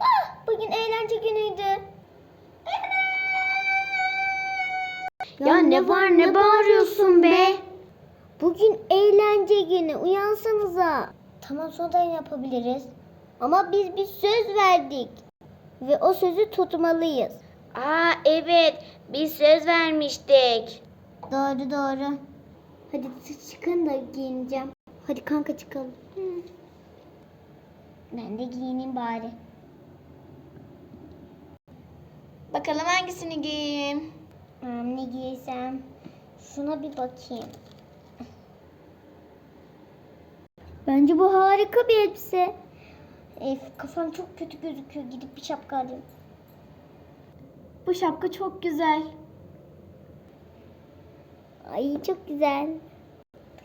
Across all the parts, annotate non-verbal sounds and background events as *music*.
Ah, bugün eğlence günüydü. Ya ne var ne bağırıyorsun be? Bugün eğlence günü. Uyansanıza. Tamam sonradan yapabiliriz. Ama biz bir söz verdik. Ve o sözü tutmalıyız. Aa evet biz söz vermiştik. Doğru doğru. Hadi çıkın da giyineceğim. Hadi kanka çıkalım. Ben de giyineyim bari. Bakalım hangisini giyeyim? Hmm, ne giysem? Şuna bir bakayım. Bence bu harika bir elbise. Ef, kafam çok kötü gözüküyor. Gidip bir şapka alayım. Bu şapka çok güzel. Ay çok güzel.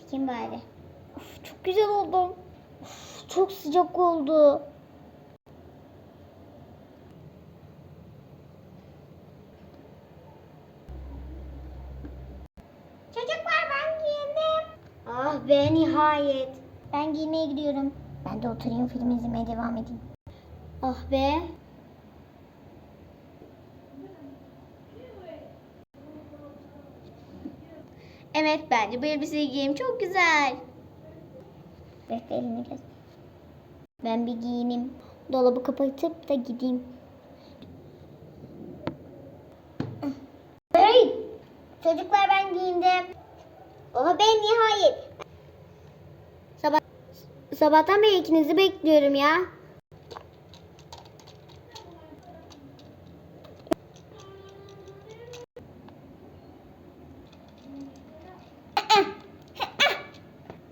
Bakayım bari. Of, çok güzel oldum. Çok sıcak oldu. Çocuklar ben giyindim. Ah be nihayet. Ben giymeye gidiyorum. Ben de oturayım film izlemeye devam edeyim. Ah be. Evet bence bu elbiseyi giyeyim çok güzel. Bekle elini göz. Ben bir giyineyim. Dolabı kapatıp da gideyim. Hey! Çocuklar ben giyindim. Oha ben nihayet. Sabah sabahtan beri ikinizi bekliyorum ya.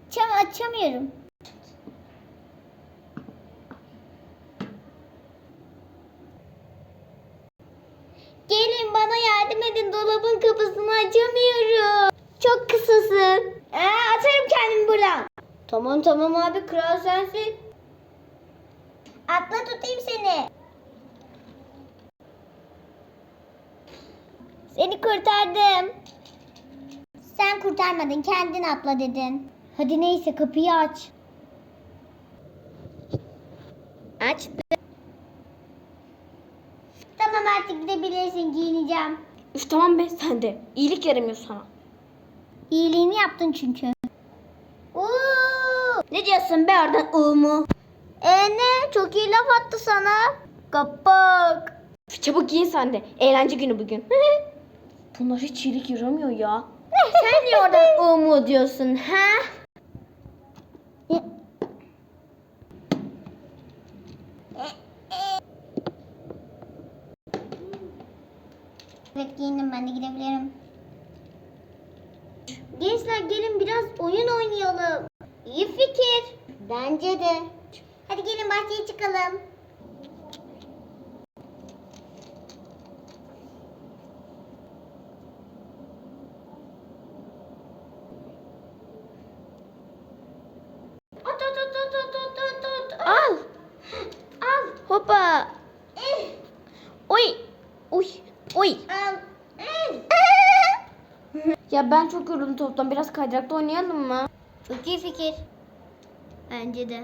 Çam açamıyorum. Gelin bana yardım edin dolabın kapısını açamıyorum. Çok kısasın. Ee, atarım kendimi buradan. Tamam tamam abi kral sensin. Atla tutayım seni. Seni kurtardım. Sen kurtarmadın kendin atla dedin. Hadi neyse kapıyı aç. Açtım. Tamam artık gidebilirsin giyineceğim. Üf tamam be sen de. İyilik yaramıyor sana. İyiliğini yaptın çünkü. Oo! Ne diyorsun be oradan ıı mu? E ne? Çok iyi laf attı sana. Kapak. Üf, Çabuk giyin sen de. Eğlence günü bugün. Bunlar hiç iyilik yaramıyor ya. *laughs* sen niye oradan ıı mu diyorsun ha? Evet giyindim ben de gidebilirim. Gençler gelin biraz oyun oynayalım. İyi fikir. Bence de. Hadi gelin bahçeye çıkalım. At at at at at at at at. Al. Al. Hoppa. Eh, Oy. Uy. Oy. Ya ben çok yoruldum toptan. Biraz kaydırakta oynayalım mı? Çok iyi fikir. Bence de.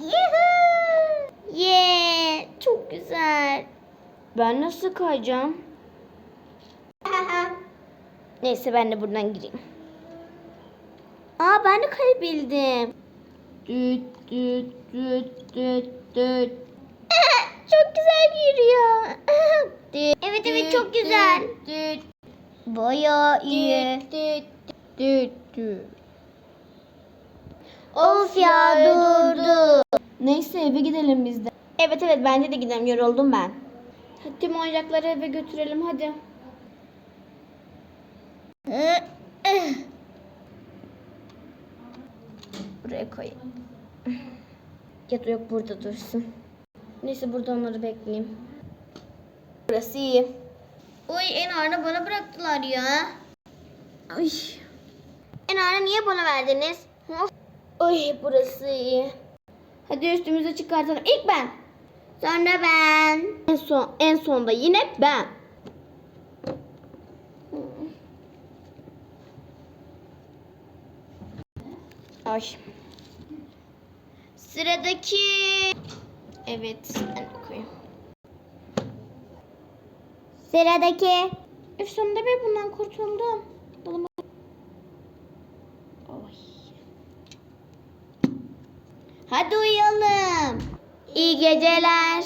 Yuhuu! Yeah. Çok güzel. Ben nasıl kayacağım? *laughs* Neyse ben de buradan gireyim. Aa ben de kayabildim. Düt düt düt düt düt. *laughs* Çok güzel yürüyor. *laughs* Evet, evet, çok güzel. Baya iyi. düt düt düt düt. Of ya durdu. Neyse eve gidelim biz de. Evet evet bence de gidelim yoruldum ben. Hadi tüm oyuncakları eve götürelim hadi. Buraya koyayım. Ya da yok burada dursun. Neyse burada onları bekleyeyim. Burası iyi. Oy Enar'ı bana bıraktılar ya. Ay. Enar'ı niye bana verdiniz? Of. Ay burası iyi. Hadi üstümüze çıkartalım. İlk ben. Sonra ben. En son en sonda yine ben. Ay. Sıradaki. Evet ben koyayım. Sıradaki. Üf sonunda ben bundan kurtuldum. Dolaba- Oy. Hadi uyuyalım. İyi geceler.